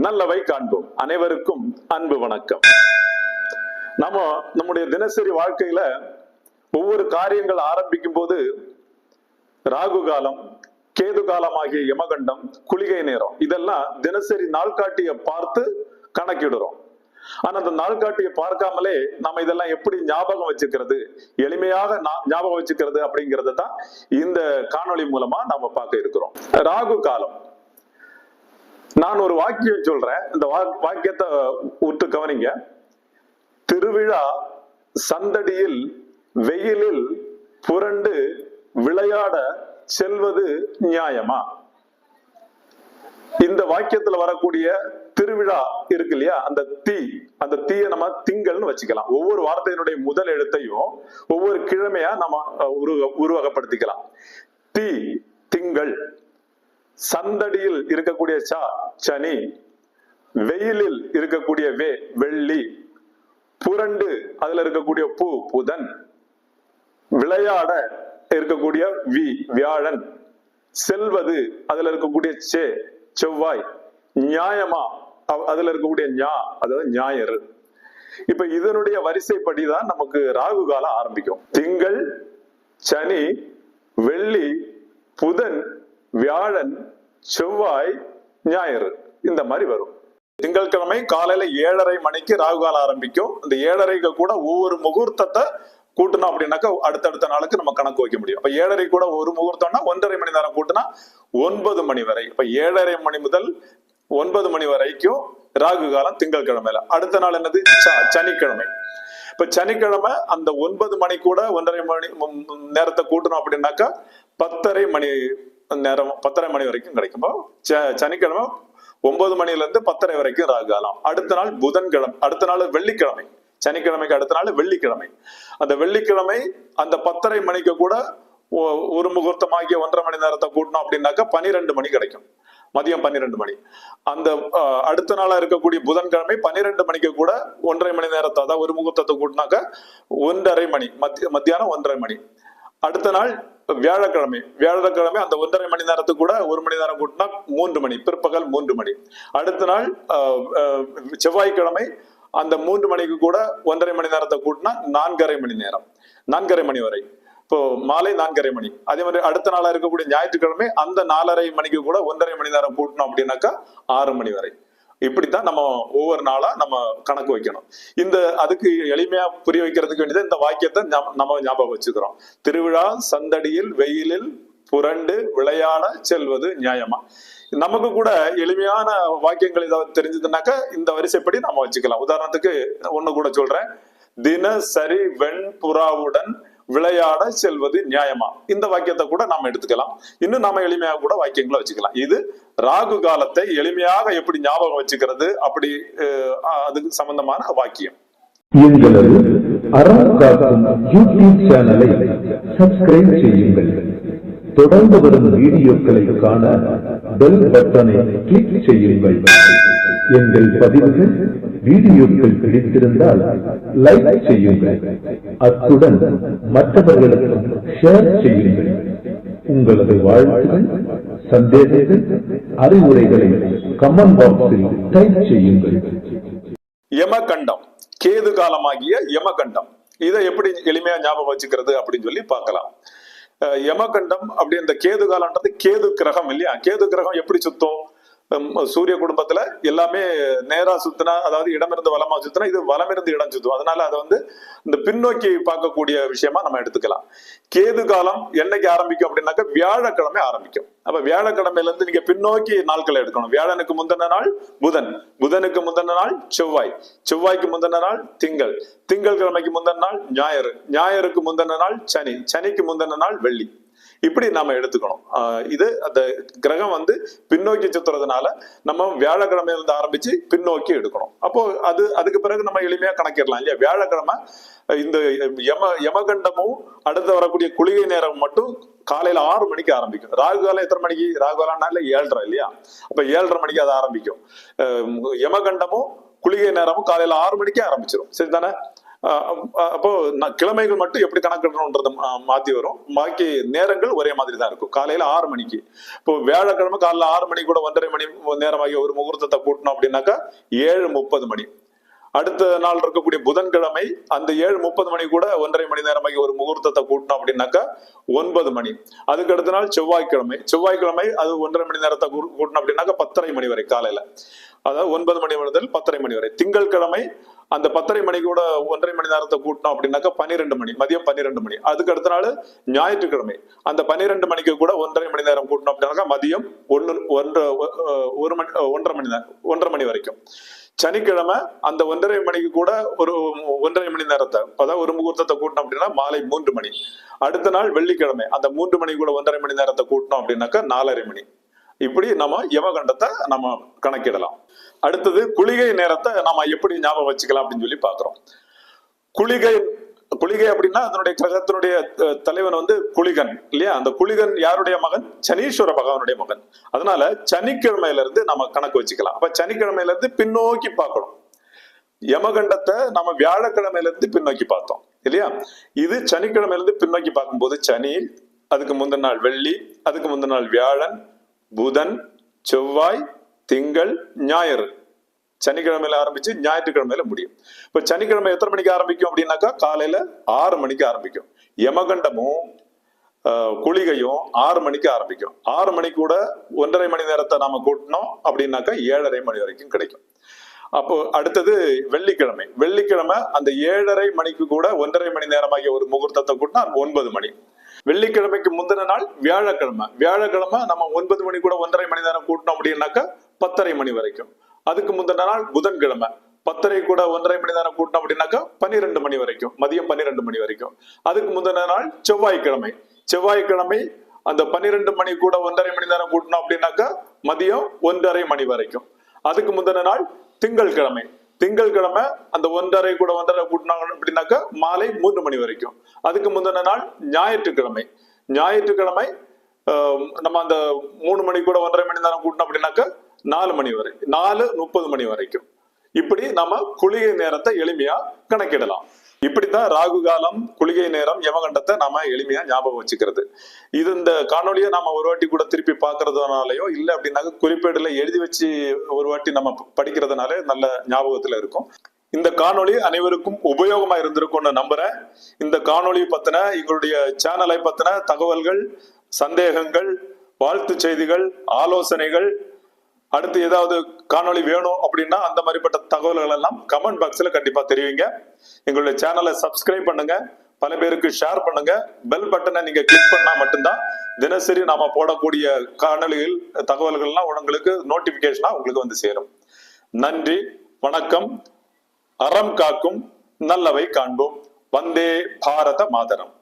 நல்லவை காண்போம். அனைவருக்கும் அன்பு வணக்கம். நம்ம நம்முடைய தினசரி வாழ்க்கையில ஒவ்வொரு காரியங்கள் ஆரம்பிக்கும் போது ராகு காலம் கேது காலம் ஆகிய யமகண்டம் குளிகை நேரம் இதெல்லாம் தினசரி நாள்காட்டியை பார்த்து கணக்கிடுறோம். ஆனா அந்த நாள்காட்டியை பார்க்காமலே நம்ம இதெல்லாம் எப்படி ஞாபகம் வச்சுக்கிறது எளிமையாக நா- ஞாபகம் வச்சுக்கிறது அப்படிங்கறத தான் இந்த காணொளி மூலமா நாம பார்க்க இருக்கிறோம். ராகு காலம். நான் ஒரு வாக்கியம் சொல்றேன். இந்த வா- வாக்கியத்தை உத்து கவனிங்க. திருவிழா சந்தடியில் வெயிலில் புரண்டு விளையாட செல்வது நியாயமா? இந்த வாக்கியத்துல வரக்கூடிய திருவிழா இருக்கு இல்லையா? அந்த தீ அந்த தீயை நம்ம திங்கள்னு வச்சுக்கலாம். ஒவ்வொரு வார்த்தையினுடைய முதல் எழுத்தையும் ஒவ்வொரு கிழமையா நம்ம உருவ உருவகப்படுத்திக்கலாம். தீ திங்கள். சந்தடியில் இருக்கக்கூடிய சா சனி வெயிலில் இருக்கக்கூடிய வே வெள்ளி புரண்டு அதுல இருக்கக்கூடிய பூ புதன் விளையாட இருக்கக்கூடிய வி வியாழன் செல்வது அதுல இருக்கக்கூடிய சே செவ்வாய் நியாயமா அவ- அதுல இருக்கக்கூடிய ஞா அதாவது ஞாயிறு. இப்ப இதனுடைய வரிசைப்படி தான் நமக்கு ராகு காலம் ஆரம்பிக்கும். திங்கள் சனி வெள்ளி புதன் வியாழன் செவ்வாய் ஞாயிறு இந்த மாதிரி வரும். திங்கட்கிழமை காலையில ஏழரை மணிக்கு ராகு காலம் ஆரம்பிக்கும். இந்த ஏழரைக்கு கூட ஒவ்வொரு முகூர்த்தத்தை கூட்டணும் அப்படின்னாக்கா அடுத்தடுத்த நாளுக்கு நம்ம கணக்கு வைக்க முடியும். அப்ப ஏழரை கூட ஒரு முகூர்த்தம்னா ஒன்றரை மணி நேரம் கூட்டினா ஒன்பது மணி வரை. இப்ப ஏழரை மணி முதல் ஒன்பது மணி வரைக்கும் ராகு காலம் திங்கட்கிழமையில. அடுத்த நாள் என்னது? ச- சனிக்கிழமை. இப்ப சனிக்கிழமை அந்த ஒன்பது மணி கூட ஒன்றரை மணி நேரத்தை கூட்டணும் அப்படின்னாக்கா பத்தரை மணி நேரம் பத்தரை மணி வரைக்கும் கிடைக்கும்? ச- சனிக்கிழமை ஒன்பது மணில இருந்து பத்தரை வரைக்கும் ராகு காலம். அடுத்த நாள் புதன்கிழமை அடுத்த நாள் வெள்ளிக்கிழமை. சனிக்கிழமைக்கு அடுத்த நாள் வெள்ளிக்கிழமை. அந்த வெள்ளிக்கிழமை அந்த பத்தரை மணிக்கு கூட ஒ- ஒரு முகூர்த்தமாகிய ஒன்றரை மணி நேரத்தை கூட்டணும் அப்படின்னாக்கா பனிரெண்டு மணி கிடைக்கும். மதியம் பன்னிரெண்டு மணி. அந்த அஹ், அடுத்த நாளா இருக்கக்கூடிய புதன்கிழமை பன்னிரெண்டு மணிக்கு கூட ஒன்றரை மணி நேரத்தை அதாவது ஒரு முகூர்த்தத்தை கூட்டினாக்க ஒன்றரை மணி மத்திய மத்தியானம் ஒன்றரை மணி. அடுத்த நாள் வியாழக்கிழமை வியாழக்கிழமை அந்த ஒன்றரை மணி நேரத்துக்கு கூட ஒரு மணி நேரம் கூட்டினா மூன்று மணி பிற்பகல் மூன்று மணி. அடுத்த நாள் அஹ், செவ்வாய்க்கிழமை அந்த மூன்று மணிக்கு கூட ஒன்றரை மணி நேரத்தை கூட்டினா நான்கரை மணி நேரம். நான்கரை மணி வரை. இப்போ மாலை நான்கரை மணி. அதே மாதிரி அடுத்த நாளா இருக்கக்கூடிய ஞாயிற்றுக்கிழமை அந்த நாலரை மணிக்கு கூட ஒன்றரை மணி நேரம் கூட்டணும் அப்படின்னாக்கா ஆறு மணி வரை. இப்படித்தான் நம்ம ஒவ்வொரு நாளா நம்ம கணக்கு வைக்கணும். இந்த அதுக்கு எளிமையா புரிய வைக்கிறதுக்கு வேண்டியது இந்த வாக்கியத்தை நம்ம ஞாபகம் வச்சுக்கிறோம். திருவிழா சந்தடியில் வெயிலில் புரண்டு விளையாட செல்வது நியாயமா? நமக்கு கூட எளிமையான வாக்கியங்கள் ஏதாவது தெரிஞ்சதுனாக்கா இந்த வரிசைப்படி நம்ம வச்சுக்கலாம். உதாரணத்துக்கு ஒண்ணு கூட சொல்றேன். தினசரி வெண்புறாவுடன் விளையாட செல்வது நியாயமா? இந்த வாக்கியத்தை கூட நாம எடுத்துக்கலாம். இன்னும் நாம எளிமையாக கூட வாக்கியங்களை வச்சுக்கலாம். இது ராகு காலத்தை எளிமையாக எப்படி ஞாபகம் வச்சுக்கிறது? அப்படி அதுக்கு சம்பந்தமான வாக்கியம். எங்களது அறம் காக்கும் யூடியூப் சேனலை சப்ஸ்கிரைப் செய்யுங்கள். தொடர்ந்து வரும் வீடியோக்களை காண பெல் பட்டனை கிளிக் செய்யுங்கள். எங்கள் பதிவுகள் வீடியோக்கள் பிடித்திருந்தால் லைக் செய்யுங்கள். அத்துடன் மற்றவர்களுக்கும் ஷேர் செய்யுங்கள். உங்களது வாழ்த்துகள் சந்தேகங்கள் அறிவுரைகளை கமெண்ட் பாக்ஸில் டைப் செய்யுங்கள். யமகண்டம். கேது காலமாகிய யமகண்டம். இதை எப்படி எளிமையா ஞாபகம் வச்சுக்கிறது அப்படின்னு சொல்லி பார்க்கலாம். யமகண்டம் அப்படி இந்த கேது காலம்ன்றது கேது கிரகம் இல்லையா? கேது கிரகம் எப்படி சுத்தம்? சூரிய குடும்பத்துல எல்லாமே நேரா சுத்தினா அதாவது இடமிருந்து வளமா சுத்தினா இது வளமிருந்து இடம் சுத்தும். அதனால அதை வந்து இந்த பின்னோக்கி பார்க்கக்கூடிய விஷயமா நம்ம எடுத்துக்கலாம். கேது காலம் என்னைக்கு ஆரம்பிக்கும் அப்படின்னாக்கா வியாழக்கிழமை ஆரம்பிக்கும். அப்ப வியாழக்கிழமையில இருந்து நீங்க பின்னோக்கி நாட்களை எடுக்கணும். வியாழனுக்கு முந்தின நாள் புதன். புதனுக்கு முந்தின நாள் செவ்வாய். செவ்வாய்க்கு முந்தின நாள் திங்கள். திங்கள் கிழமைக்கு முந்தின நாள் ஞாயிறு. ஞாயிறுக்கு முந்தின நாள் சனி. சனிக்கு முந்தின நாள் வெள்ளி. இப்படி நாம எடுத்துக்கணும். இது அந்த கிரகம் வந்து பின்னோக்கி சுத்துறதுனால நம்ம வியாழக்கிழமையிலிருந்து ஆரம்பிச்சு பின்னோக்கி எடுக்கணும். அப்போ அது அதுக்கு பிறகு நம்ம எளிமையா கணக்கிடலாம் இல்லையா? வியாழக்கிழமை இந்த யம யமகண்டமும் அடுத்து வரக்கூடிய குளிகை நேரம் மட்டும் காலையில ஆறு மணிக்கு ஆரம்பிக்கும். ராகு காலம் எத்தனை மணிக்கு? ராகு காலம்னால ஏழரை இல்லையா? அப்ப ஏழரை மணிக்கு அது ஆரம்பிக்கும். அஹ் யமகண்டமும் குளிகை நேரமும் காலையில ஆறு மணிக்கே ஆரம்பிச்சிடும் சரிதானே? ஆஹ் அப்போ கிழமைகள் மட்டும் எப்படி கணக்கிடணும்ன்றது மாத்தி வரும். பாக்கி நேரங்கள் ஒரே மாதிரி தான் இருக்கும். காலையில ஆறு மணிக்கு. இப்போ வியாழக்கிழமை காலைல ஆறு மணி கூட ஒன்றரை மணி நேரமாகி ஒரு முகூர்த்தத்தை கூட்டணும் அப்படின்னாக்கா ஏழு முப்பது மணி. அடுத்த நாள் இருக்கக்கூடிய புதன்கிழமை அந்த ஏழு முப்பது மணி கூட ஒன்றரை மணி நேரமாகி ஒரு முகூர்த்தத்தை கூட்டணும் அப்படின்னாக்கா ஒன்பது மணி. அதுக்கு அடுத்த நாள் செவ்வாய்க்கிழமை. செவ்வாய்க்கிழமை அது ஒன்றரை மணி நேரத்தை கூ- கூட்டணும் அப்படின்னாக்கா பத்தரை மணி வரை காலையில. அதாவது ஒன்பது மணி முதல் பத்தரை மணி வரை. திங்கட்கிழமை அந்த பத்தரை மணி கூட ஒன்றரை மணி நேரத்தை கூட்டணும் அப்படின்னாக்கா பன்னிரெண்டு மணி மதியம் பன்னிரெண்டு மணி. அதுக்கு அடுத்த நாள் ஞாயிற்றுக்கிழமை. அந்த பன்னிரெண்டு மணிக்கு கூட ஒன்றரை மணி நேரம் கூட்டணும் அப்படின்னாக்கா மதியம் ஒன்று ஒன்று ஒரு மணி ஒன்றரை மணி நேரம் ஒன்றரை மணி வரைக்கும். சனிக்கிழமை அந்த ஒன்றரை மணிக்கு கூட ஒரு ஒன்றரை மணி நேரத்தை அதாவது ஒரு முகூர்த்தத்தை கூட்டணும் அப்படின்னா மாலை மூன்று மணி. அடுத்த நாள் வெள்ளிக்கிழமை அந்த மூன்று மணி கூட ஒன்றரை மணி நேரத்தை கூட்டணும் அப்படின்னாக்கா நாலரை மணி. இப்படி நம்ம யமகண்டத்தை நம்ம கணக்கிடலாம். அடுத்தது குளிகை நேரத்தை நாம எப்படி ஞாபகம் வச்சுக்கலாம் அப்படின்னு சொல்லி பாக்குறோம் குளிகை குளிகை அப்படின்னா அதனுடைய கிரகத்தினுடைய தலைவன் வந்து குளிகன் இல்லையா? அந்த குளிகன் யாருடைய மகன்? சனீஸ்வர பகவானுடைய மகன். அதனால சனிக்கிழமையில இருந்து நம்ம கணக்கு வச்சுக்கலாம். அப்ப சனிக்கிழமையில இருந்து பின்னோக்கி பார்க்கணும். யமகண்டத்தை நம்ம வியாழக்கிழமையில இருந்து பின்னோக்கி பார்த்தோம் இல்லையா? இது சனிக்கிழமையில இருந்து பின்னோக்கி பார்க்கும்போது சனி அதுக்கு முந்தின நாள் வெள்ளி அதுக்கு முந்தின நாள் வியாழன் புதன் செவ்வாய் திங்கள் ஞாயிறு. சனிக்கிழமையில ஆரம்பிச்சு ஞாயிற்றுக்கிழமையில முடியும். இப்ப சனிக்கிழமை எத்தனை மணிக்கு ஆரம்பிக்கும் அப்படின்னாக்கா காலையில ஆறு மணிக்கு ஆரம்பிக்கும். யமகண்டமும் குளிகையும் ஆறு மணிக்கு ஆரம்பிக்கும். ஆறு மணி கூட ஒன்றரை மணி நேரத்தை நாம கூட்டினோம் அப்படின்னாக்கா ஏழரை மணி வரைக்கும் கிடைக்கும். அப்போ அடுத்தது வெள்ளிக்கிழமை. வெள்ளிக்கிழமை அந்த ஏழரை மணிக்கு கூட ஒன்றரை மணி நேரமாகிய ஒரு முகூர்த்தத்தை கூட்டினா ஒன்பது மணி. வெள்ளிக்கிழமைக்கு முந்தின நாள் வியாழக்கிழமை. வியாழக்கிழமை நம்ம ஒன்பது மணி கூட ஒன்றரை மணி நேரம் கூட்டினோம் அப்படின்னாக்கா பத்தரை மணி வரைக்கும். அதுக்கு முந்தின நாள் புதன்கிழமை. பத்தரை கூட ஒன்றரை மணி நேரம் கூட்டினோம் அப்படின்னாக்கா பன்னிரெண்டு மணி வரைக்கும். மதியம் பன்னிரெண்டு மணி வரைக்கும். அதுக்கு முந்தின நாள் செவ்வாய்க்கிழமை. செவ்வாய்க்கிழமை அந்த பன்னிரெண்டு மணி கூட ஒன்றரை மணி நேரம் கூட்டினோம் அப்படின்னாக்கா மதியம் ஒன்றரை மணி வரைக்கும். அதுக்கு முந்தின நாள் திங்கட்கிழமை திங்கட்கிழமை அந்த ஒன்றரை கூட ஒன்றரை கூட்டினாங்க அப்படின்னாக்கா மாலை மூன்று மணி வரைக்கும். அதுக்கு முந்தின நாள் ஞாயிற்றுக்கிழமை. ஞாயிற்றுக்கிழமை ஆஹ், நம்ம அந்த மூணு மணி கூட ஒன்றரை மணி நேரம் கூட்டினோம் அப்படின்னாக்கா நாலு மணி வரை நாலு முப்பது மணி வரைக்கும். இப்படி நம்ம குளிகை நேரத்தை எளிமையா கணக்கிடலாம். இப்படித்தான் ராகு காலம் குளிகை நேரம் யமகண்டத்தை நாம எளிமையா ஞாபகம் வச்சுக்கிறது. இது இந்த காணொலியை நாம ஒரு வாட்டி கூட திருப்பி பாக்குறதுனாலயோ இல்லை அப்படின்னாக்க குறிப்பேடுல எழுதி வச்சு ஒரு வாட்டி நம்ம படிக்கிறதுனால நல்ல ஞாபகத்துல இருக்கும். இந்த காணொளி அனைவருக்கும் உபயோகமா இருந்திருக்கும்னு நம்புறேன். இந்த காணொளி பத்தின எங்களுடைய சேனலை பத்தின தகவல்கள் சந்தேகங்கள் வாழ்த்து செய்திகள் ஆலோசனைகள் அடுத்து ஏதாவது காணொளி வேணும் அப்படின்னா அந்த மாதிரிப்பட்ட தகவல்கள் எல்லாம் கமெண்ட் பாக்ஸ்ல கண்டிப்பா தெரிவிங்க. எங்களுடைய சேனலை சப்ஸ்கிரைப் பண்ணுங்க. பல பேருக்கு ஷேர் பண்ணுங்க. பெல் பட்டனை நீங்க கிளிக் பண்ணா மட்டும்தான் தினசரி நாம போடக்கூடிய காணொலிகள் தகவல்கள்லாம் உங்களுக்கு நோட்டிபிகேஷனா உங்களுக்கு வந்து சேரும். நன்றி வணக்கம். அறம் காக்கும் நல்லவை காண்போம். வந்தே பாரத மாதரம்.